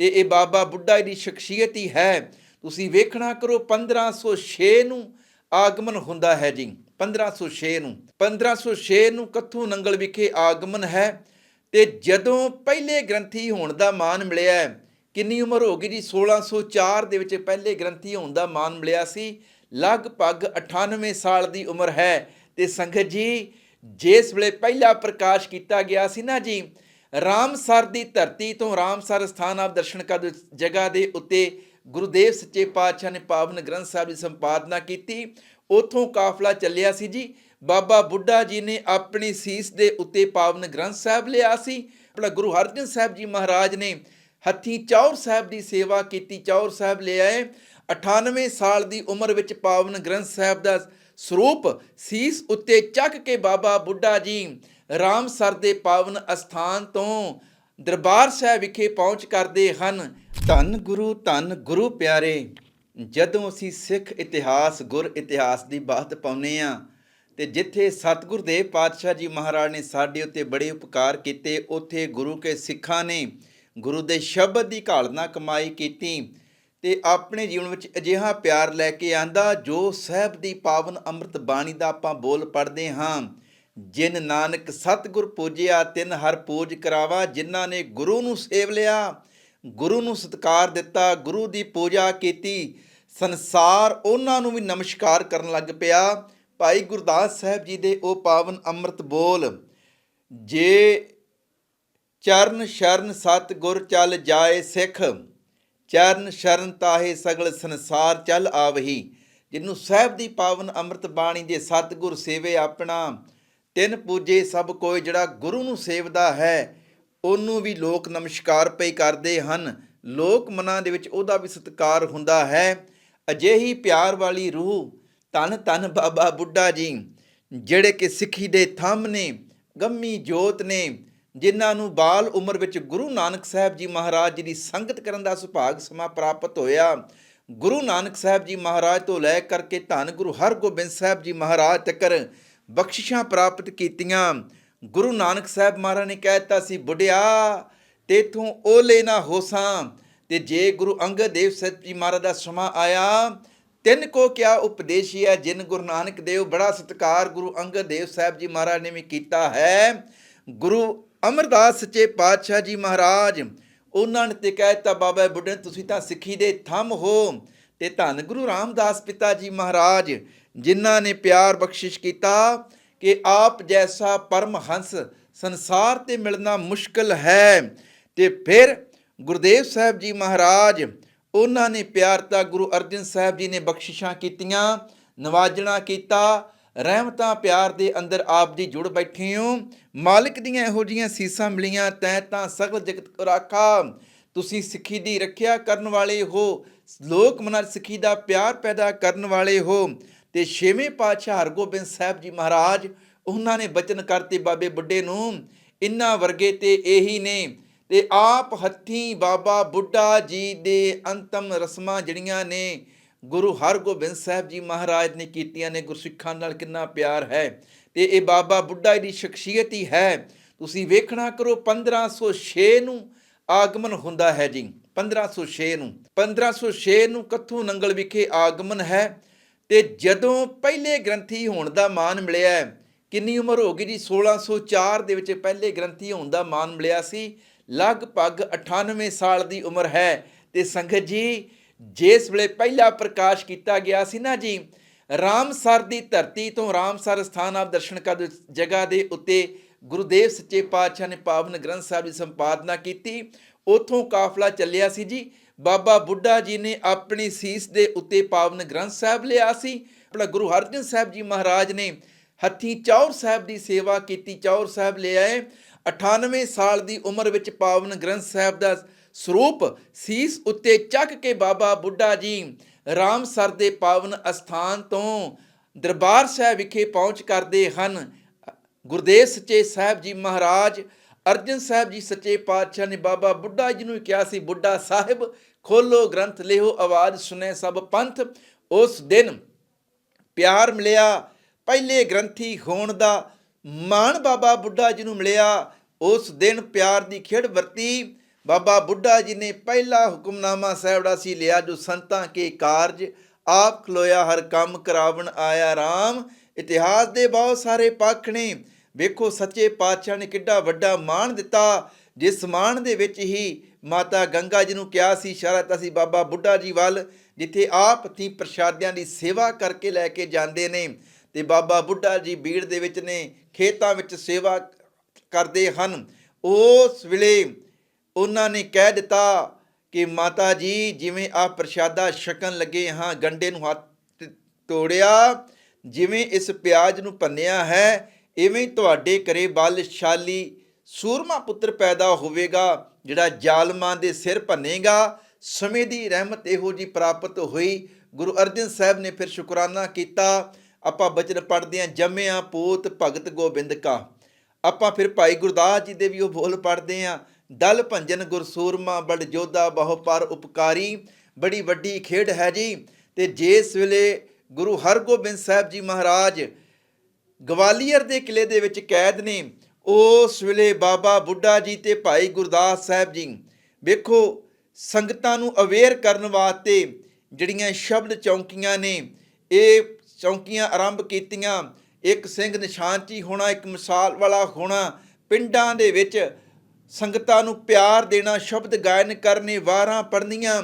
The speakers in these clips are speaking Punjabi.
ਤੇ ਇਹ ਬਾਬਾ ਬੁੱਢਾ ਜੀ ਦੀ ਸ਼ਖਸੀਅਤ ਹੀ ਹੈ। ਤੁਸੀਂ ਵੇਖਣਾ ਕਰੋ 1506 ਨੂੰ ਆਗਮਨ ਹੁੰਦਾ ਹੈ ਜੀ। 1506 ਨੂੰ। 1506 ਨੂੰ ਕੱਥੂ ਨੰਗਲ ਵਿਖੇ ਆਗਮਨ ਹੈ ਤੇ ਜਦੋਂ ਪਹਿਲੇ ਗ੍ਰੰਥੀ ਹੋਣ ਦਾ ਮਾਨ ਮਿਲਿਆ, ਕਿੰਨੀ ਉਮਰ ਹੋ ਗਈ ਜੀ? 1604 ਦੇ ਵਿੱਚ ਪਹਿਲੇ ਗ੍ਰੰਥੀ ਹੋਣ ਦਾ ਮਾਨ ਮਿਲਿਆ ਸੀ। ਲਗਭਗ 98 ਸਾਲ ਦੀ ਉਮਰ ਹੈ ਤੇ ਸੰਗਤ ਜੀ, ਜਿਸ ਵੇਲੇ ਪਹਿਲਾ ਪ੍ਰਕਾਸ਼ ਕੀਤਾ ਗਿਆ ਸੀ ਨਾ ਜੀ ਰਾਮਸਰ ਦੀ ਧਰਤੀ ਤੋਂ ਰਾਮਸਰ ਸਥਾਨ ਆਪ ਦਰਸ਼ਨ ਕਰ ਜਗ੍ਹਾ ਦੇ ਉੱਤੇ ਗੁਰੂਦੇਵ ਸੱਚੇ ਪਾਤਸ਼ਾਹ ਨੇ ਪਾਵਨ ਗ੍ਰੰਥ ਸਾਹਿਬ ਦੀ ਸੰਪਾਦਨਾ ਕੀਤੀ। ਉਥੋਂ ਕਾਫਲਾ ਚੱਲਿਆ ਸੀ ਜੀ। ਬਾਬਾ ਬੁੱਢਾ ਜੀ ਨੇ ਆਪਣੀ ਸੀਸ ਦੇ ਉੱਤੇ ਪਾਵਨ ਗ੍ਰੰਥ ਸਾਹਿਬ ਲਿਆ ਸੀ। ਆਪਣਾ ਗੁਰੂ ਹਰਜਨ ਸਾਹਿਬ ਜੀ ਮਹਾਰਾਜ ਨੇ ਹੱਥੀਂ ਚੌਰ ਸਾਹਿਬ ਦੀ ਸੇਵਾ ਕੀਤੀ, ਚੌਰ ਸਾਹਿਬ ਲਿਆਏ ਆਏ। 98 ਸਾਲ ਦੀ ਉਮਰ ਵਿੱਚ ਪਾਵਨ ਗ੍ਰੰਥ ਸਾਹਿਬ ਦਾ ਸਰੂਪ ਸੀਸ ਉੱਤੇ ਚੱਕ ਕੇ ਬਾਬਾ ਬੁੱਢਾ ਜੀ ਰਾਮਸਰ ਦੇ ਪਾਵਨ ਅਸਥਾਨ ਤੋਂ ਦਰਬਾਰ ਸਾਹਿਬ ਵਿਖੇ ਪਹੁੰਚ ਕਰਦੇ ਹਨ। ਧੰਨ ਗੁਰੂ ਧੰਨ ਗੁਰੂ ਪਿਆਰੇ, ਜਦੋਂ ਅਸੀਂ ਸਿੱਖ ਇਤਿਹਾਸ, ਗੁਰ ਇਤਿਹਾਸ ਦੀ ਬਾਤ ਪਾਉਨੇ ਆ ਤੇ ਜਿੱਥੇ ਸਤਿਗੁਰ ਦੇਵ ਪਾਤਸ਼ਾਹ ਜੀ ਮਹਾਰਾਜ ਨੇ ਸਾਡੇ ਉੱਤੇ ਬੜੇ ਉਪਕਾਰ ਕੀਤੇ, ਉੱਥੇ ਗੁਰੂ ਕੇ ਸਿੱਖਾਂ ਨੇ ਗੁਰੂ ਦੇ ਸ਼ਬਦ ਦੀ ਘਾਲਣਾ ਕਮਾਈ ਕੀਤੀ ਤੇ ਆਪਣੇ ਜੀਵਨ ਵਿੱਚ ਅਜਿਹਾ ਪਿਆਰ ਲੈ ਕੇ ਆਂਦਾ ਜੋ ਸਾਹਿਬ ਦੀ ਪਾਵਨ ਅੰਮ੍ਰਿਤ ਬਾਣੀ ਦਾ ਆਪਾਂ ਬੋਲ ਪੜ੍ਹਦੇ ਹਾਂ। ਜਿਨ ਨਾਨਕ ਸਤਿਗੁਰ ਪੂਜਿਆ, ਤਿਨ ਹਰ ਪੂਜ ਕਰਾਵਾ, ਜਿਨ੍ਹਾਂ ਨੇ ਗੁਰੂ ਨੂੰ ਸੇਵ ਲਿਆ, ਗੁਰੂ ਨੂੰ ਸਤਕਾਰ ਦਿੱਤਾ, ਗੁਰੂ ਦੀ ਪੂਜਾ ਕੀਤੀ, ਸੰਸਾਰ ਉਹਨਾਂ ਨੂੰ ਵੀ ਨਮਸਕਾਰ ਕਰਨ ਲੱਗ ਪਿਆ। ਭਾਈ ਗੁਰਦਾਸ ਸਾਹਿਬ ਜੀ ਦੇ ਉਹ ਪਾਵਨ ਅੰਮ੍ਰਿਤ ਬੋਲ, ਜੇ ਚਰਨ ਸ਼ਰਨ ਸਤ ਗੁਰ ਚੱਲ ਜਾਏ ਸਿੱਖ ਚਰਨ ਸ਼ਰਨ ਤਾਹੇ ਸਗਲ ਸੰਸਾਰ ਚੱਲ ਆਵਹੀ। ਜਿਹਨੂੰ ਸਾਹਿਬ ਦੀ ਪਾਵਨ ਅੰਮ੍ਰਿਤ ਬਾਣੀ ਦੇ ਸਤਿਗੁਰ ਸੇਵੇ ਆਪਣਾ, ਤਿੰਨ ਪੂਜੇ ਸਭ ਕੋਈ ਜਿਹੜਾ ਗੁਰੂ ਨੂੰ ਸੇਵਦਾ ਹੈ, ਉਹਨੂੰ ਵੀ ਲੋਕ ਨਮਸਕਾਰ ਪਈ ਕਰਦੇ ਹਨ। ਲੋਕ ਮਨਾਂ ਦੇ ਵਿੱਚ ਉਹਦਾ ਵੀ ਸਤਿਕਾਰ ਹੁੰਦਾ ਹੈ। ਅਜਿਹੀ ਪਿਆਰ ਵਾਲੀ ਰੂਹ ਧੰਨ ਧੰਨ ਬਾਬਾ ਬੁੱਢਾ ਜੀ, ਜਿਹੜੇ ਕਿ ਸਿੱਖੀ ਦੇ ਥੰਮ ਨੇ, ਗੰਮੀ ਜੋਤ ਨੇ ਜਿਨ੍ਹਾਂ ਨੂੰ ਬਾਲ ਉਮਰ ਵਿੱਚ ਗੁਰੂ ਨਾਨਕ ਸਾਹਿਬ ਜੀ ਮਹਾਰਾਜ ਜੀ ਦੀ ਸੰਗਤ ਕਰਨ ਦਾ ਸੁਭਾਗ ਸਮਾਂ ਪ੍ਰਾਪਤ ਹੋਇਆ। ਗੁਰੂ ਨਾਨਕ ਸਾਹਿਬ ਜੀ ਮਹਾਰਾਜ ਤੋਂ ਲੈ ਕਰਕੇ ਧੰਨ ਗੁਰੂ ਹਰਗੋਬਿੰਦ ਸਾਹਿਬ ਜੀ ਮਹਾਰਾਜ ਤੱਕਰ ਬਖਸ਼ਿਸ਼ਾਂ ਪ੍ਰਾਪਤ ਕੀਤੀਆਂ। ਗੁਰੂ ਨਾਨਕ ਸਾਹਿਬ ਮਹਾਰਾਜ ਨੇ ਕਹਿਤਾ ਸੀ, ਬੁੱਢਿਆ, ਤੇਥੋਂ ਓਲੇ ਨਾ ਹੋਸਾਂ ਤੇ ਜੇ ਗੁਰੂ ਅੰਗਦ ਦੇਵ ਸਾਹਿਬ ਜੀ ਮਹਾਰਾਜ ਦਾ ਸਮਾਂ ਆਇਆ, ਤਿੰਨ ਕੋ ਕਿਆ ਉਪਦੇਸ਼ੀਆ ਜਿਨ ਗੁਰੂ ਨਾਨਕ ਦੇਵ ਬੜਾ ਸਤਕਾਰ ਗੁਰੂ ਅੰਗਦ ਦੇਵ ਸਾਹਿਬ ਜੀ ਮਹਾਰਾਜ ਨੇ ਵੀ ਕੀਤਾ ਹੈ। ਗੁਰੂ ਅਮਰਦਾਸ ਸੱਚੇ ਪਾਤਸ਼ਾਹ ਜੀ ਮਹਾਰਾਜ, ਉਹਨਾਂ ਨੇ ਤੇ ਕਹਿਤਾ ਬਾਬਾ ਬੁੱਢੇ, ਤੁਸੀਂ ਤਾਂ ਸਿੱਖੀ ਦੇ ਥੰਮ ਹੋ ਤੇ ਧੰਨ ਗੁਰੂ ਰਾਮਦਾਸ ਪਿਤਾ ਜੀ ਮਹਾਰਾਜ, ਜਿਨ੍ਹਾਂ ਨੇ ਪਿਆਰ ਬਖਸ਼ਿਸ਼ ਕੀਤਾ ਕਿ ਆਪ ਜੈਸਾ ਪਰਮ ਹੰਸ ਸੰਸਾਰ ਤੇ ਮਿਲਣਾ ਮੁਸ਼ਕਲ ਹੈ। ਤੇ ਫਿਰ ਗੁਰਦੇਵ ਸਾਹਿਬ ਜੀ ਮਹਾਰਾਜ, ਉਹਨਾਂ ਨੇ ਪਿਆਰ ਤਾਂ ਗੁਰੂ ਅਰਜਨ ਸਾਹਿਬ ਜੀ ਨੇ ਬਖਸ਼ਿਸ਼ਾਂ ਕੀਤੀਆਂ, ਨਵਾਜਣਾ ਕੀਤਾ ਰਹਿਮਤਾਂ, ਪਿਆਰ ਦੇ ਅੰਦਰ ਆਪ ਜੀ ਜੁੜ ਬੈਠੇ ਹੋ। ਮਾਲਕ ਦੀਆਂ ਇਹੋ ਜੀਆਂ ਸੀਸਾਂ ਮਿਲੀਆਂ, ਤੈ ਤਾਂ ਸਗਲ ਜਗਤ ਰਾਖਾ। ਤੁਸੀਂ ਸਿੱਖੀ ਦੀ ਰੱਖਿਆ ਕਰਨ ਵਾਲੇ ਹੋ। ਲੋਕ ਮਨਾਂ ਸਿੱਖੀ ਦਾ ਪਿਆਰ ਪੈਦਾ ਕਰਨ ਵਾਲੇ ਹੋ। ਤੇ ਛੇਵੇਂ ਪਾਤਸ਼ਾਹ ਹਰਗੋਬਿੰਦ ਸਾਹਿਬ ਜੀ ਮਹਾਰਾਜ, ਉਹਨਾਂ ਨੇ ਬਚਨ ਕਰਤੇ ਬਾਬੇ ਬੁੱਢੇ ਨੂੰ, ਇਨ੍ਹਾਂ ਵਰਗੇ ਤੇ ਇਹੀ ਨੇ। ਤੇ ਆਪ ਹੱਥੀਂ ਬਾਬਾ ਬੁੱਢਾ ਜੀ ਦੇ ਅੰਤਮ ਰਸਮਾਂ ਜਿਹੜੀਆਂ ਨੇ ਗੁਰੂ ਹਰਗੋਬਿੰਦ ਸਾਹਿਬ ਜੀ ਮਹਾਰਾਜ ਨੇ ਕੀਤੀਆਂ ਨੇ ਗੁਰਸਿੱਖਾਂ ਨਾਲ ਕਿੰਨਾ ਪਿਆਰ ਹੈ। ਤੇ ਇਹ ਬਾਬਾ ਬੁੱਢਾ ਦੀ ਸ਼ਖਸੀਅਤ ਹੀ ਹੈ। ਤੁਸੀਂ ਵੇਖਣਾ ਕਰੋ 1506 ਨੂੰ ਆਗਮਨ ਹੁੰਦਾ ਹੈ ਜੀ। 1506 ਨੂੰ। 1506 ਨੂੰ ਕੱਥੂ ਨੰਗਲ ਵਿਖੇ ਆਗਮਨ ਹੈ। ਤੇ ਜਦੋਂ ਪਹਿਲੇ ਗ੍ਰੰਥੀ ਹੋਣ ਦਾ ਮਾਨ ਮਿਲਿਆ, ਕਿੰਨੀ ਉਮਰ ਹੋ ਗਈ ਜੀ? 1604 ਦੇ ਵਿੱਚ ਪਹਿਲੇ ਗ੍ਰੰਥੀ ਹੋਣ ਦਾ ਮਾਨ ਮਿਲਿਆ ਸੀ। ਲਗਭਗ 98 ਸਾਲ ਦੀ ਉਮਰ ਹੈ। ਤੇ ਸੰਗਤ ਜੀ ਜਿਸ ਵੇਲੇ ਪਹਿਲਾ ਪ੍ਰਕਾਸ਼ ਕੀਤਾ ਗਿਆ ਸੀ ਨਾ ਜੀ, ਰਾਮਸਰ ਦੀ ਧਰਤੀ ਤੋਂ ਰਾਮਸਰ ਸਥਾਨ ਆਪ ਦਰਸ਼ਨ ਕਰ ਜਗ੍ਹਾ ਦੇ ਉੱਤੇ ਗੁਰੂਦੇਵ ਸੱਚੇ ਪਾਤਸ਼ਾਹ ਨੇ ਪਾਵਨ ਗ੍ਰੰਥ ਸਾਹਿਬ ਦੀ ਸੰਪਾਦਨਾ ਕੀਤੀ, ਉਥੋਂ ਕਾਫਲਾ ਚੱਲਿਆ ਸੀ ਜੀ, ਬਾਬਾ ਬੁੱਢਾ ਜੀ ਨੇ ਆਪਣੀ ਸੀਸ ਦੇ ਉੱਤੇ ਪਾਵਨ ਗ੍ਰੰਥ ਸਾਹਿਬ ਲਿਆ ਸੀ, ਆਪਣਾ ਗੁਰੂ ਹਰਜਨ ਸਾਹਿਬ ਜੀ ਮਹਾਰਾਜ ਨੇ ਹੱਥੀਂ ਚੌਰ ਸਾਹਿਬ ਦੀ ਸੇਵਾ ਕੀਤੀ, ਚੌਰ ਸਾਹਿਬ ਲਿਆਏ ਆਏ 98 ਸਾਲ ਦੀ ਉਮਰ ਵਿੱਚ ਪਾਵਨ ਗ੍ਰੰਥ ਸਾਹਿਬ ਦਾ ਸਰੂਪ ਸੀਸ ਉੱਤੇ ਚੱਕ ਕੇ ਬਾਬਾ ਬੁੱਢਾ ਜੀ ਰਾਮਸਰ ਦੇ ਪਾਵਨ ਅਸਥਾਨ ਤੋਂ ਦਰਬਾਰ ਸਾਹਿਬ ਵਿਖੇ ਪਹੁੰਚ ਕਰਦੇ ਹਨ। ਗੁਰਦੇਵ ਸੱਚੇ ਸਾਹਿਬ ਜੀ ਮਹਾਰਾਜ, ਅਰਜਨ ਸਾਹਿਬ ਜੀ ਸੱਚੇ ਪਾਤਸ਼ਾਹ ਨੇ ਬਾਬਾ ਬੁੱਢਾ ਜੀ ਨੂੰ ਕਿਹਾ ਸੀ, ਬੁੱਢਾ ਸਾਹਿਬ, ਖੋਲੋ ਗ੍ਰੰਥ ਲਿਓ ਆਵਾਜ਼ ਸੁਨੇ ਸਭ ਪੰਥ। ਉਸ ਦਿਨ ਪਿਆਰ ਮਿਲਿਆ। ਪਹਿਲੇ ਗ੍ਰੰਥੀ ਹੋਣ ਦਾ ਮਾਣ ਬਾਬਾ ਬੁੱਢਾ ਜੀ ਨੂੰ ਮਿਲਿਆ। ਉਸ ਦਿਨ ਪਿਆਰ ਦੀ ਖੇਡ ਵਰਤੀ। ਬਾਬਾ ਬੁੱਢਾ ਜੀ ਨੇ ਪਹਿਲਾ ਹੁਕਮਨਾਮਾ ਸਾਹਿਬੜਾ ਸੀ, ਲਿਆ ਜੋ ਸੰਤਾਂ ਕੇ ਕਾਰਜ, ਆਪ ਖਲੋਇਆ, ਹਰ ਕੰਮ ਕਰਾਵਣ ਆਇਆ RAM ਇਤਿਹਾਸ ਦੇ ਬਹੁਤ ਸਾਰੇ ਪੱਖ ਨੇ। ਵੇਖੋ ਸੱਚੇ ਪਾਤਸ਼ਾਹ ਨੇ ਕਿੱਡਾ ਵੱਡਾ ਮਾਣ ਦਿੱਤਾ। ਜਿਸ ਮਾਣ ਦੇ ਵਿੱਚ ਹੀ ਮਾਤਾ ਗੰਗਾ ਜੀ ਨੂੰ ਕਿਹਾ ਸੀ ਇਸ਼ਾਰਾ ਕੀਤਾ ਸੀ ਬਾਬਾ ਬੁੱਢਾ ਜੀ ਵੱਲ, ਜਿੱਥੇ ਆਪ ਤੀ ਪ੍ਰਸ਼ਾਦਿਆਂ ਦੀ ਸੇਵਾ ਕਰਕੇ ਲੈ ਕੇ ਜਾਂਦੇ ਨੇ। ਤੇ ਬਾਬਾ ਬੁੱਢਾ ਜੀ ਬੀੜ ਦੇ ਵਿੱਚ ਨੇ, ਖੇਤਾਂ ਵਿੱਚ ਸੇਵਾ ਕਰਦੇ ਹਨ। ਉਸ ਵੇਲੇ ਉਹਨਾਂ ਨੇ ਕਹਿ ਦਿੱਤਾ ਕਿ ਮਾਤਾ ਜੀ, ਜਿਵੇਂ ਆ ਪ੍ਰਸ਼ਾਦਾ ਛਕਣ ਲੱਗੇ ਹਾਂ, ਗੰਡੇ ਨੂੰ ਹੱਥ ਤੋੜਿਆ, ਜਿਵੇਂ ਇਸ ਪਿਆਜ਼ ਨੂੰ ਭੰਨਿਆ ਹੈ, ਇਵੇਂ ਤੁਹਾਡੇ ਘਰੇ ਬਲਸ਼ਾਲੀ ਸੂਰਮਾ ਪੁੱਤਰ ਪੈਦਾ ਹੋਵੇਗਾ, ਜਿਹੜਾ ਜ਼ਾਲਮਾਂ ਦੇ ਸਿਰ ਭੰਨੇਗਾ। ਸਮੇਂ ਦੀ ਰਹਿਮਤ ਇਹੋ ਜੀ ਪ੍ਰਾਪਤ ਹੋਈ। ਗੁਰੂ ਅਰਜਨ ਸਾਹਿਬ ਨੇ ਫਿਰ ਸ਼ੁਕਰਾਨਾ ਕੀਤਾ। ਆਪਾਂ ਬਚਨ ਪੜ੍ਹਦੇ ਹਾਂ ਜੰਮਿਆ ਪੋਤ ਭਗਤ ਗੋਬਿੰਦ ਕਾ। ਆਪਾਂ ਫਿਰ ਭਾਈ ਗੁਰਦਾਸ ਜੀ ਦੇ ਵੀ ਉਹ ਬੋਲ ਪੜ੍ਹਦੇ ਹਾਂ। ਦਲ ਭੰਜਨ ਗੁਰਸੂਰਮਾ ਬੜ ਜੋਧਾ ਬਹੁ ਪਰ ਉਪਕਾਰੀ। ਬੜੀ ਵੱਡੀ ਖੇਡ ਹੈ ਜੀ। ਤੇ ਜਿਸ ਵੇਲੇ ਗੁਰੂ ਹਰਗੋਬਿੰਦ ਸਾਹਿਬ ਜੀ ਮਹਾਰਾਜ ਗਵਾਲੀਅਰ ਦੇ ਕਿਲੇ ਦੇ ਵਿੱਚ ਕੈਦ ਨੇ, ਉਸ ਵੇਲੇ ਬਾਬਾ ਬੁੱਢਾ ਜੀ ਤੇ ਭਾਈ ਗੁਰਦਾਸ ਸਾਹਿਬ ਜੀ ਵੇਖੋ, ਸੰਗਤਾਂ ਨੂੰ ਅਵੇਅਰ ਕਰਨ ਵਾਸਤੇ ਜਿਹੜੀਆਂ ਸ਼ਬਦ ਚੌਂਕੀਆਂ ਨੇ, ਇਹ ਚੌਂਕੀਆਂ ਆਰੰਭ ਕੀਤੀਆਂ। ਇੱਕ ਸਿੰਘ ਨਿਸ਼ਾਨਚੀ ਹੋਣਾ, ਇੱਕ ਮਿਸਾਲ ਵਾਲਾ ਹੋਣਾ, ਪਿੰਡਾਂ ਦੇ ਵਿੱਚ ਸੰਗਤਾਂ ਨੂੰ ਪਿਆਰ ਦੇਣਾ, ਸ਼ਬਦ ਗਾਇਨ ਕਰਨੇ, ਵਾਰਾਂ ਪੜ੍ਹਨੀਆਂ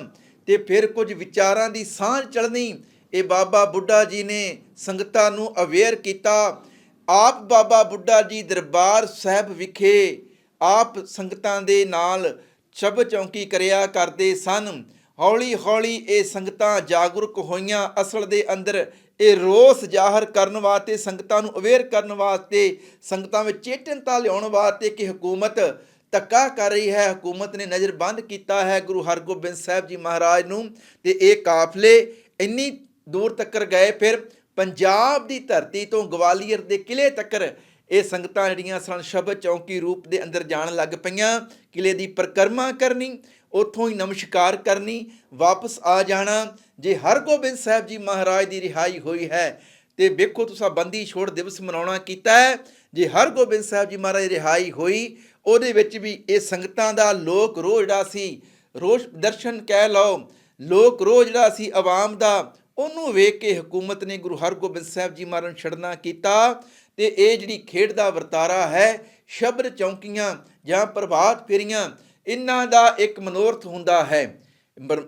ਤੇ ਫਿਰ ਕੁਝ ਵਿਚਾਰਾਂ ਦੀ ਸਾਂਝ ਚੜਨੀ ਇਹ ਬਾਬਾ ਬੁੱਢਾ ਜੀ ਨੇ ਸੰਗਤਾਂ ਨੂੰ ਅਵੇਅਰ ਕੀਤਾ। ਆਪ ਬਾਬਾ ਬੁੱਢਾ ਜੀ ਦਰਬਾਰ ਸਾਹਿਬ ਵਿਖੇ ਆਪ ਸੰਗਤਾਂ ਦੇ ਨਾਲ ਸ਼ਬਦ ਚੌਂਕੀ ਕਰਿਆ ਕਰਦੇ ਸਨ। ਹੌਲੀ ਹੌਲੀ ਇਹ ਸੰਗਤਾਂ ਜਾਗਰੂਕ ਹੋਈਆਂ। ਅਸਲ ਦੇ ਅੰਦਰ ਇਹ ਰੋਸ ਜ਼ਾਹਰ ਕਰਨ ਵਾਸਤੇ, ਸੰਗਤਾਂ ਨੂੰ ਅਵੇਅਰ ਕਰਨ ਵਾਸਤੇ, ਸੰਗਤਾਂ ਵਿੱਚ ਚੇਤਨਤਾ ਲਿਆਉਣ ਵਾਸਤੇ ਕਿ ਹਕੂਮਤ ਧੱਕਾ ਕਰ ਰਹੀ ਹੈ। ਹਕੂਮਤ ਨੇ ਨਜ਼ਰਬੰਦ ਕੀਤਾ ਹੈ ਗੁਰੂ ਹਰਗੋਬਿੰਦ ਸਾਹਿਬ ਜੀ ਮਹਾਰਾਜ ਨੂੰ ਤੇ ਇਹ ਕਾਫਲੇ ਇੰਨੀ ਦੂਰ ਤੱਕ ਗਏ। ਫਿਰ ਪੰਜਾਬ ਦੀ ਧਰਤੀ ਤੋਂ ਗਵਾਲੀਅਰ ਦੇ ਕਿਲੇ ਤੱਕ ਇਹ ਸੰਗਤਾਂ ਜਿਹੜੀਆਂ ਸਨ, ਸ਼ਬਦ ਚੌਂਕੀ ਰੂਪ ਦੇ ਅੰਦਰ ਜਾਣ ਲੱਗ ਪਈਆਂ। ਕਿਲੇ ਦੀ ਪਰਿਕਰਮਾ ਕਰਨੀ, ਉੱਥੋਂ ਹੀ ਨਮਸਕਾਰ ਕਰਨੀ, ਵਾਪਸ ਆ ਜਾਣਾ। ਜੇ ਹਰਗੋਬਿੰਦ ਸਾਹਿਬ ਜੀ ਮਹਾਰਾਜ ਦੀ ਰਿਹਾਈ ਹੋਈ ਹੈ ਤੇ ਵੇਖੋ, ਤੁਸੀਂ ਬੰਦੀ ਛੋੜ ਦਿਵਸ ਮਨਾਉਣਾ ਕੀਤਾ ਹੈ। ਜੇ ਹਰਗੋਬਿੰਦ ਸਾਹਿਬ ਜੀ ਮਹਾਰਾਜ ਦੀ ਰਿਹਾਈ ਹੋਈ ਉਹਦੇ ਵਿੱਚ ਵੀ ਇਹ ਸੰਗਤਾਂ ਦਾ ਲੋਕ ਰੋਹ ਜਿਹੜਾ ਸੀ, ਰੋਸ਼ ਦਰਸ਼ਨ ਕਹਿ ਲਓ, ਲੋਕ ਰੋਹ ਜਿਹੜਾ ਸੀ ਆਵਾਮ ਦਾ, ਉਹਨੂੰ ਵੇਖ ਕੇ ਹਕੂਮਤ ਨੇ ਗੁਰੂ ਹਰਗੋਬਿੰਦ ਸਾਹਿਬ ਜੀ ਮਾਰਨ ਨੂੰ ਛੱਡਣਾ ਕੀਤਾ ਤੇ ਇਹ ਜਿਹੜੀ ਖੇਡ ਦਾ ਵਰਤਾਰਾ ਹੈ, ਸ਼ਬਰ ਚੌਂਕੀਆਂ ਜਾਂ ਪ੍ਰਭਾਤ ਫੇਰੀਆਂ, ਇਹਨਾਂ ਦਾ ਇੱਕ ਮਨੋਰਥ ਹੁੰਦਾ ਹੈ।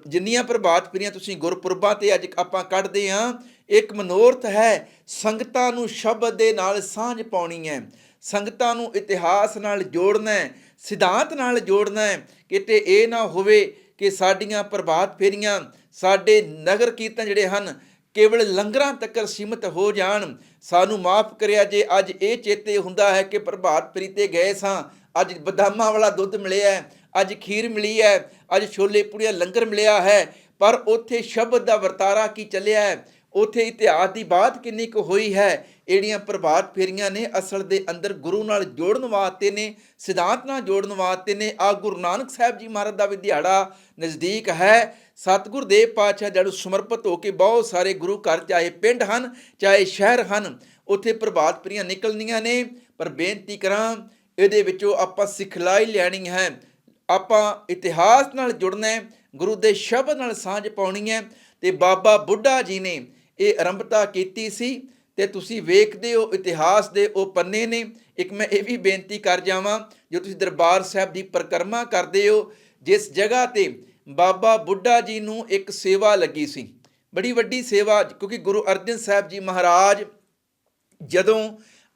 ਜਿੰਨੀਆਂ ਪ੍ਰਭਾਤ ਫੇਰੀਆਂ ਤੁਸੀਂ ਗੁਰਪੁਰਬਾਂ ਤੇ ਅੱਜ ਆਪਾਂ ਕੱਢਦੇ ਆ, ਇੱਕ ਮਨੋਰਥ ਹੈ, ਸੰਗਤਾਂ ਨੂੰ ਸ਼ਬਦ ਦੇ ਨਾਲ ਸਾਂਝ ਪਾਉਣੀ ਹੈ। ਸੰਗਤਾਂ ਨੂੰ ਇਤਿਹਾਸ ਨਾਲ ਜੋੜਨਾ ਹੈ, ਸਿਧਾਂਤ ਨਾਲ ਜੋੜਨਾ ਹੈ, ਕਿਤੇ ਇਹ ਨਾ ਹੋਵੇ ਕਿ ਸਾਡੀਆਂ ਪ੍ਰਭਾਤ ਫੇਰੀਆਂ ਸਾਡੇ ਨਗਰ ਕੀਰਤਨ ਜਿਹੜੇ ਹਨ, ਕੇਵਲ ਲੰਗਰਾਂ ਤੱਕ ਸੀਮਤ ਹੋ ਜਾਣ। ਸਾਨੂੰ ਮਾਫ ਕਰਿਆ ਜੇ ਅੱਜ ਇਹ ਚੇਤੇ ਹੁੰਦਾ ਹੈ ਕਿ ਪ੍ਰਭਾਤ ਫੇਰੀ ਤੇ ਗਏ ਸਾਂ, ਅੱਜ ਬਦਾਮਾਂ ਵਾਲਾ ਦੁੱਧ ਮਿਲਿਆ ਹੈ, ਅੱਜ ਖੀਰ ਮਿਲੀ ਹੈ, ਅੱਜ ਛੋਲੇ ਪੂੜੀਆਂ ਲੰਗਰ ਮਿਲਿਆ ਹੈ, ਪਰ ਉੱਥੇ ਸ਼ਬਦ ਦਾ ਵਰਤਾਰਾ ਕੀ ਚੱਲਿਆ ਹੈ? ਉਥੇ ਇਤਿਹਾਸ ਦੀ ਬਾਤ ਕਿੰਨੀ ਕੁ ਹੋਈ ਹੈ? ਜਿਹੜੀਆਂ ਪ੍ਰਭਾਤ ਫੇਰੀਆਂ ਨੇ ਅਸਲ ਦੇ ਅੰਦਰ ਗੁਰੂ ਨਾਲ ਜੋੜਨ ਵਾਸਤੇ ਨੇ, ਸਿਧਾਂਤ ਨਾਲ ਜੋੜਨ ਵਾਸਤੇ ਨੇ ਆ ਗੁਰੂ ਨਾਨਕ ਸਾਹਿਬ ਜੀ ਮਹਾਰਾਜ ਦਾ ਵੀ ਦਿਹਾੜਾ ਨਜ਼ਦੀਕ ਹੈ। ਸਤਿਗੁਰ ਦੇਵ ਪਾਤਸ਼ਾਹ ਜਦ ਸਮਰਪਿਤ ਹੋ ਕੇ ਬਹੁਤ ਸਾਰੇ ਗੁਰੂ ਘਰ ਚਾਹੇ ਪਿੰਡ ਹਨ, ਚਾਹੇ ਸ਼ਹਿਰ ਹਨ, ਉੱਥੇ ਪ੍ਰਭਾਤ ਫੇਰੀਆਂ ਨਿਕਲਣੀਆਂ ਨੇ। ਪਰ ਬੇਨਤੀ ਕਰਾਂ, ਇਹਦੇ ਵਿੱਚੋਂ ਆਪਾਂ ਸਿਖਲਾਈ ਲੈਣੀ ਹੈ। ਆਪਾਂ ਇਤਿਹਾਸ ਨਾਲ ਜੁੜਨਾ ਹੈ, ਗੁਰੂ ਦੇ ਸ਼ਬਦ ਨਾਲ ਸਾਂਝ ਪਾਉਣੀ ਹੈ। ਤੇ ਬਾਬਾ ਬੁੱਢਾ ਜੀ ਨੇ ਇਹ ਆਰੰਭਤਾ ਕੀਤੀ ਸੀ। ਤੇ ਤੁਸੀਂ ਵੇਖਦੇ ਹੋ, ਇਤਿਹਾਸ ਦੇ ਉਹ ਪੰਨੇ ਨੇ। ਇੱਕ ਮੈਂ ਇਹ ਵੀ ਬੇਨਤੀ ਕਰ ਜਾਵਾਂ, ਜੋ ਤੁਸੀਂ ਦਰਬਾਰ ਸਾਹਿਬ ਦੀ ਪਰਿਕਰਮਾ ਕਰਦੇ ਹੋ, ਜਿਸ ਜਗ੍ਹਾ ਤੇ ਬਾਬਾ ਬੁੱਢਾ ਜੀ ਨੂੰ ਇੱਕ ਸੇਵਾ ਲੱਗੀ ਸੀ। ਬੜੀ ਵੱਡੀ ਸੇਵਾ, ਕਿਉਂਕਿ ਗੁਰੂ ਅਰਜਨ ਸਾਹਿਬ ਜੀ ਮਹਾਰਾਜ ਜਦੋਂ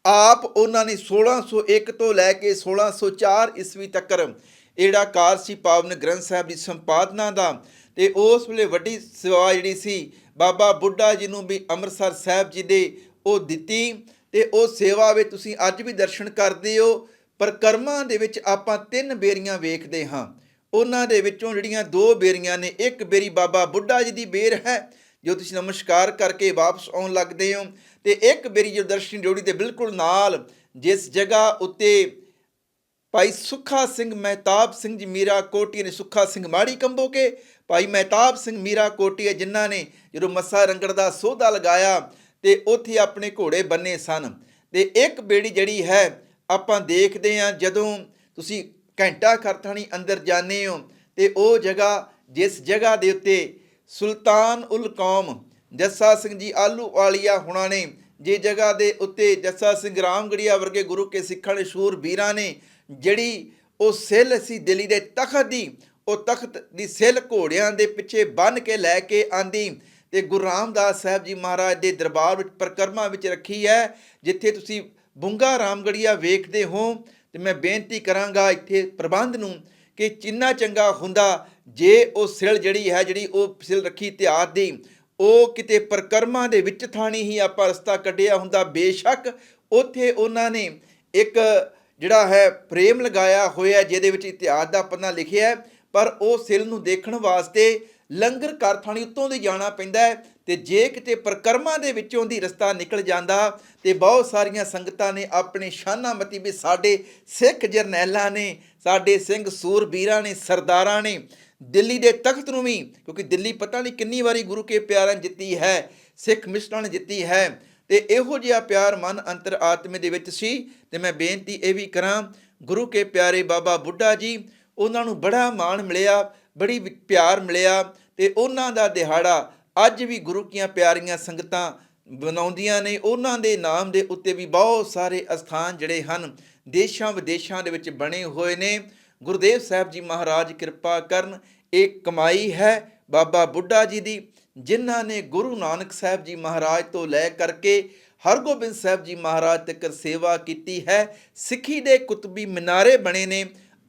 ਆਪ ਉਹਨਾਂ ਨੇ 1601 ਤੋਂ ਲੈ ਕੇ 1604 ਈਸਵੀ ਤੱਕ ਜਿਹੜਾ ਕਾਰ ਸੀ ਪਾਵਨ ਗ੍ਰੰਥ ਸਾਹਿਬ ਦੀ ਸੰਪਾਦਨਾ ਦਾ, ਤੇ ਉਸ ਵੇਲੇ ਵੱਡੀ ਸੇਵਾ ਜਿਹੜੀ ਸੀ, ਬਾਬਾ ਬੁੱਢਾ ਜੀ ਨੂੰ ਵੀ ਅੰਮ੍ਰਿਤਸਰ ਸਾਹਿਬ ਜੀ ਦੇ ਉਹ ਦਿੱਤੀ ਤੇ ਉਹ ਸੇਵਾ ਵਿੱਚ ਤੁਸੀਂ ਅੱਜ ਵੀ ਦਰਸ਼ਨ ਕਰਦੇ ਹੋ, ਪਰ ਕਰਮਾਂ ਦੇ ਵਿੱਚ ਆਪਾਂ ਤਿੰਨ ਬੇਰੀਆਂ ਵੇਖਦੇ ਹਾਂ। ਉਹਨਾਂ ਦੇ ਵਿੱਚੋਂ ਜਿਹੜੀਆਂ ਦੋ ਬੇਰੀਆਂ ਨੇ, ਇੱਕ ਬੇਰੀ ਬਾਬਾ ਬੁੱਢਾ ਜੀ ਦੀ ਬੇਰ ਹੈ, ਜੋ ਤੁਸੀਂ ਨਮਸਕਾਰ ਕਰਕੇ ਵਾਪਸ ਆਉਣ ਲੱਗਦੇ ਹੋ, ਤੇ ਇੱਕ ਬੇਰੀ ਜੋ ਦਰਸ਼ਨ ਜੋੜੀ ਦੇ ਬਿਲਕੁਲ ਨਾਲ, ਜਿਸ ਜਗ੍ਹਾ ਉੱਤੇ ਭਾਈ ਸੁੱਖਾ ਸਿੰਘ ਮਹਿਤਾਬ ਸਿੰਘ ਜੀ ਮੀਰਾ ਕੋਟੀ ਨੇ, ਸੁੱਖਾ ਸਿੰਘ ਮਾੜੀ ਕੰਬੋ ਕੇ, ਭਾਈ ਮਹਿਤਾਬ ਸਿੰਘ ਮੀਰਾ ਕੋਟੀ ਹੈ, ਜਿਨ੍ਹਾਂ ਨੇ ਜਦੋਂ ਮੱਸਾ ਰੰਗੜ ਦਾ ਸੋਧਾ ਲਗਾਇਆ ਤੇ ਉੱਥੇ ਆਪਣੇ ਘੋੜੇ ਬੰਨੇ ਸਨ। ਤੇ ਇੱਕ ਬੇੜੀ ਜਿਹੜੀ ਹੈ, ਆਪਾਂ ਦੇਖਦੇ ਹਾਂ, ਜਦੋਂ ਤੁਸੀਂ ਘੰਟਾ ਘਰ ਅੰਦਰ ਜਾਂਦੇ ਹੋ, ਤੇ ਉਹ ਜਗ੍ਹਾ, ਜਿਸ ਜਗ੍ਹਾ ਦੇ ਉੱਤੇ ਸੁਲਤਾਨ ਉਲ ਕੌਮ, ਜੱਸਾ ਸਿੰਘ ਜੀ ਆਲੂ ਵਾਲੀਆ ਹੁਣਾਂ ਨੇ, ਜੇ ਜਗ੍ਹਾ ਦੇ ਉੱਤੇ ਜੱਸਾ ਸਿੰਘ ਰਾਮਗੜੀਆ ਵਰਗੇ ਗੁਰੂ ਕੇ ਸਿੱਖਾਂ ਦੇ ਸ਼ੂਰ ਵੀਰਾਂ ਨੇ, ਜਿਹੜੀ ਉਹ ਸਿੱਲ ਸੀ ਦਿੱਲੀ ਦੇ ਤਖਤ ਦੀ, ਉਹ ਤਖਤ ਦੀ ਸਿੱਲ ਘੋੜਿਆਂ ਦੇ ਪਿੱਛੇ ਬੰਨ ਕੇ ਲੈ ਕੇ ਆਂਦੀ ਤੇ ਗੁਰੂ ਰਾਮਦਾਸ ਸਾਹਿਬ ਜੀ ਮਹਾਰਾਜ ਦੇ ਦਰਬਾਰ ਵਿੱਚ ਪ੍ਰਕਰਮਾ ਵਿੱਚ ਰੱਖੀ ਹੈ, ਜਿੱਥੇ ਤੁਸੀਂ ਬੁੰਗਾ ਰਾਮਗੜੀਆ ਵੇਖਦੇ ਹੋ, ਤੇ ਮੈਂ ਬੇਨਤੀ ਕਰਾਂਗਾ ਇੱਥੇ ਪ੍ਰਬੰਧ ਨੂੰ ਕਿ ਜਿੰਨਾ ਚੰਗਾ ਹੁੰਦਾ, ਜੇ ਉਹ ਸਿਲ ਜਿਹੜੀ ਹੈ, ਜਿਹੜੀ ਉਹ ਸਿਲ ਰੱਖੀ ਇਤਿਹਾਸ ਦੀ, ਉਹ ਕਿਤੇ ਪ੍ਰਕਰਮਾਂ ਦੇ ਵਿੱਚ ਥਾਣੀ ਹੀ ਆਪਾਂ ਰਸਤਾ ਕੱਢਿਆ ਹੁੰਦਾ ਬੇਸ਼ੱਕ, ਉੱਥੇ ਉਹਨਾਂ ਨੇ ਇੱਕ ਜਿਹੜਾ ਹੈ ਫਰੇਮ ਲਗਾਇਆ ਹੋਇਆ, ਜਿਹਦੇ ਵਿੱਚ ਇਤਿਹਾਸ ਦਾ ਪੰਨਾ ਲਿਖਿਆ ਪਰ ਉਹ ਸਿਲ ਨੂੰ ਦੇਖਣ ਵਾਸਤੇ ਲੰਗਰ ਕਾਰਥਾਨੀ ਉੱਤੋਂ ਦੀ ਜਾਣਾ ਪੈਂਦਾ ਹੈ ਤੇ ਜੇ ਕਿਤੇ ਪ੍ਰਕਰਮਾਂ ਦੇ ਵਿੱਚੋਂ ਦੀ ਰਸਤਾ ਨਿਕਲ ਜਾਂਦਾ ਤੇ ਬਹੁਤ ਸਾਰੀਆਂ ਸੰਗਤਾਂ ਨੇ ਆਪਣੇ ਸ਼ਾਨਾ ਮਤੀ ਵੀ ਸਾਡੇ ਸਿੱਖ ਜਰਨੈਲਾਂ ਨੇ, ਸਾਡੇ ਸਿੰਘ ਸੂਰਬੀਰਾਂ ਨੇ, ਸਰਦਾਰਾਂ ਨੇ ਦਿੱਲੀ ਦੇ ਤਖਤ ਨੂੰ ਵੀ, ਕਿਉਂਕਿ ਦਿੱਲੀ ਪਤਾ ਨਹੀਂ ਕਿੰਨੀ ਵਾਰੀ ਗੁਰੂ ਕੇ ਪਿਆਰਾਂ ਨੇ ਜਿੱਤੀ ਹੈ, ਸਿੱਖ ਮਿਸ਼ਨਾਂ ਨੇ ਜਿੱਤੀ ਹੈ, ਤੇ ਇਹੋ ਜਿਹਾ ਪਿਆਰ ਮਨ ਅੰਤਰ ਆਤਮੇ ਦੇ ਵਿੱਚ ਸੀ ਤੇ ਮੈਂ ਬੇਨਤੀ ਇਹ ਵੀ ਕਰਾਂ, ਗੁਰੂ ਕੇ ਪਿਆਰੇ ਬਾਬਾ ਬੁੱਢਾ ਜੀ, ਉਹਨਾਂ ਨੂੰ ਬੜਾ ਮਾਣ ਮਿਲਿਆ, ਬੜੀ ਪਿਆਰ ਮਿਲਿਆ ਤੇ ਉਹਨਾਂ ਦਾ ਦਿਹਾੜਾ ਅੱਜ ਵੀ ਗੁਰੂ ਕੀਆਂ ਪਿਆਰੀਆਂ ਸੰਗਤਾਂ ਬਣਾਉਂਦੀਆਂ ਨੇ। ਉਹਨਾਂ ਦੇ ਨਾਮ ਦੇ ਉੱਤੇ ਵੀ ਬਹੁਤ ਸਾਰੇ ਅਸਥਾਨ ਜਿਹੜੇ ਹਨ, ਦੇਸ਼ਾਂ ਵਿਦੇਸ਼ਾਂ ਦੇ ਵਿੱਚ ਬਣੇ ਹੋਏ ਨੇ। ਗੁਰਦੇਵ ਸਾਹਿਬ ਜੀ ਮਹਾਰਾਜ ਕਿਰਪਾ ਕਰਨ, ਇਹ ਕਮਾਈ ਹੈ ਬਾਬਾ ਬੁੱਢਾ ਜੀ ਦੀ, ਜਿਨ੍ਹਾਂ ਨੇ ਗੁਰੂ ਨਾਨਕ ਸਾਹਿਬ ਜੀ ਮਹਾਰਾਜ ਤੋਂ ਲੈ ਕਰਕੇ ਹਰਗੋਬਿੰਦ ਸਾਹਿਬ ਜੀ ਮਹਾਰਾਜ ਤੱਕ ਸੇਵਾ ਕੀਤੀ ਹੈ। ਸਿੱਖੀ ਦੇ ਕੁਤਬੀ ਮਿਨਾਰੇ ਬਣੇ ਨੇ।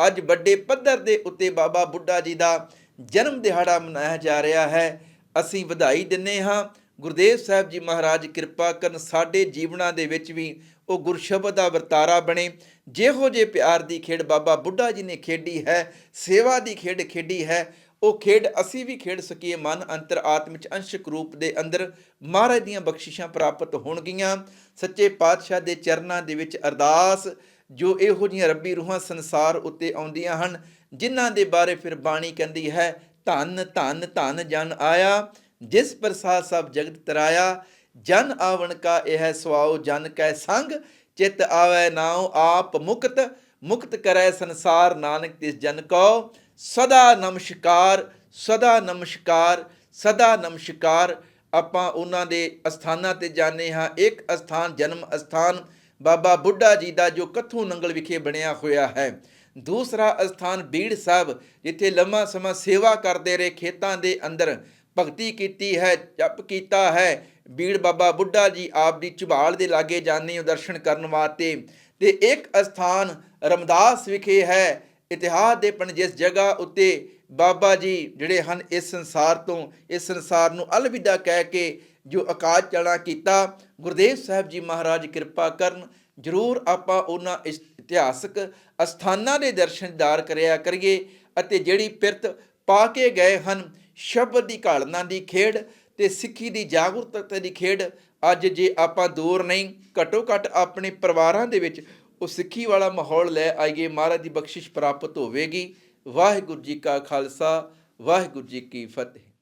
ਅੱਜ ਵੱਡੇ ਪੱਧਰ ਦੇ ਉੱਤੇ ਬਾਬਾ ਬੁੱਢਾ ਜੀ ਦਾ ਜਨਮ ਦਿਹਾੜਾ ਮਨਾਇਆ ਜਾ ਰਿਹਾ ਹੈ। ਅਸੀਂ ਵਧਾਈ ਦਿੰਨੇ ਹਾਂ। ਗੁਰਦੇਵ ਸਾਹਿਬ ਜੀ ਮਹਾਰਾਜ ਕਿਰਪਾ ਕਰਨ ਸਾਡੇ ਜੀਵਨਾਂ ਦੇ ਵਿੱਚ ਵੀ ਉਹ ਗੁਰਸ਼ਬਦ ਦਾ ਵਰਤਾਰਾ ਬਣੇ। ਜਿਹੋ ਜੇ ਪਿਆਰ ਦੀ ਖੇਡ ਬਾਬਾ ਬੁੱਢਾ ਜੀ ਨੇ ਖੇਡੀ ਹੈ, ਸੇਵਾ ਦੀ ਖੇਡ ਖੇਡੀ ਹੈ, ਉਹ ਖੇਡ ਅਸੀਂ ਵੀ ਖੇਡ ਸਕੀਏ। ਮਨ ਅੰਤਰ ਆਤਮ ਚ ਅੰਸ਼ਕ ਰੂਪ ਦੇ ਅੰਦਰ ਮਹਾਰਾਜ ਦੀਆਂ ਬਖਸ਼ਿਸ਼ਾਂ ਪ੍ਰਾਪਤ ਹੋਣਗੀਆਂ। ਸੱਚੇ ਪਾਤਸ਼ਾਹ ਦੇ ਚਰਨਾਂ ਦੇ ਵਿੱਚ ਅਰਦਾਸ, ਜੋ ਇਹੋ ਜਿਹੀਆਂ ਰੱਬੀ ਰੂਹਾਂ ਸੰਸਾਰ ਉੱਤੇ ਆਉਂਦੀਆਂ ਹਨ ਜਿਨ੍ਹਾਂ ਦੇ ਬਾਰੇ ਫਿਰ ਬਾਣੀ ਕਹਿੰਦੀ ਹੈ, ਧੰਨ ਧੰਨ ਧੰਨ ਜਨ ਆਇਆ, ਜਿਸ ਪ੍ਰਸਾਦ ਸਭ ਜਗਤ ਤਰਾਇਆ। ਜਨ ਆਵਣ ਕਾ ਇਹ ਸਵਾਉ ਜਨ ਕੈ ਸੰਗ। ਚਿਤ ਆਵੈ ਨਾਉ, ਆਪ ਮੁਕਤ। ਮੁਕਤ ਕਰੈ ਸੰਸਾਰ, ਨਾਨਕ ਤਿਸ ਜਨ ਕੋ। ਸਦਾ ਨਮਸਕਾਰ ਸਦਾ ਨਮਸਕਾਰ ਸਦਾ ਨਮਸਕਾਰ। ਆਪਾਂ ਉਹਨਾਂ ਦੇ ਅਸਥਾਨਾਂ ਤੇ ਜਾਣੇ ਹਾਂ। ਇੱਕ ਅਸਥਾਨ ਜਨਮ ਅਸਥਾਨ ਬਾਬਾ ਬੁੱਢਾ ਜੀ ਦਾ ਜੋ ਕੱਥੂ ਨੰਗਲ ਵਿਖੇ ਬਣਿਆ ਹੋਇਆ ਹੈ। ਦੂਸਰਾ ਅਸਥਾਨ ਬੀੜ ਸਾਹਿਬ, ਜਿੱਥੇ ਲੰਮਾ ਸਮਾਂ ਸੇਵਾ ਕਰਦੇ ਰਹੇ ਖੇਤਾਂ ਦੇ ਅੰਦਰ। ਭਗਤੀ ਕੀਤੀ ਹੈ, ਜਪ ਕੀਤਾ ਹੈ। ਬੀੜ ਬਾਬਾ ਬੁੱਢਾ ਜੀ ਆਪ ਦੀ ਝਬਾਲ ਦੇ ਲਾਗੇ ਜਾਂਦੇ ਹੋ ਦਰਸ਼ਨ ਕਰਨ ਵਾਸਤੇ। ਤੇ ਇੱਕ ਅਸਥਾਨ ਰਮਦਾਸ ਵਿਖੇ ਹੈ। ਇਤਿਹਾਸ ਦੇ ਪਣ ਜਿਸ ਜਗ੍ਹਾ ਉੱਤੇ ਬਾਬਾ ਜੀ ਜਿਹੜੇ ਹਨ, ਇਸ ਸੰਸਾਰ ਤੋਂ, ਇਸ ਸੰਸਾਰ ਨੂੰ ਅਲਵਿਦਾ ਕਹਿ ਕੇ ਜੋ ਆਕਾਸ਼ ਚਲਾ ਕੀਤਾ। ਗੁਰਦੇਵ ਸਾਹਿਬ ਜੀ ਮਹਾਰਾਜ ਕਿਰਪਾ ਕਰਨ ਜ਼ਰੂਰ ਆਪਾਂ ਉਹਨਾਂ ਇਤਿਹਾਸਕ ਅਸਥਾਨਾਂ ਦੇ ਦਰਸ਼ਨਦਾਰ ਕਰਿਆ ਕਰੀਏ ਅਤੇ ਜਿਹੜੀ ਪਿਰਤ ਪਾ ਕੇ ਗਏ ਹਨ, ਸ਼ਬਦ ਦੀ ਘਾਲਣਾ ਦੀ ਖੇਡ ਤੇ ਸਿੱਖੀ ਦੀ ਜਾਗਰੂਕਤਾ ਦੀ ਖੇਡ, ਅੱਜ ਜੇ ਆਪਾਂ ਦੂਰ ਨਹੀਂ, ਘਟੋ ਘਟ ਆਪਣੇ ਪਰਿਵਾਰਾਂ ਦੇ ਵਿੱਚ ਉਹ ਸਿੱਖੀ ਵਾਲਾ ਮਾਹੌਲ ਲੈ ਆਈਏ, ਮਹਾਰਾਜ ਦੀ ਬਖਸ਼ਿਸ਼ ਪ੍ਰਾਪਤ ਹੋਵੇਗੀ। ਵਾਹਿਗੁਰੂ ਜੀ ਕਾ ਖਾਲਸਾ, ਵਾਹਿਗੁਰੂ ਜੀ ਕੀ ਫਤਿਹ।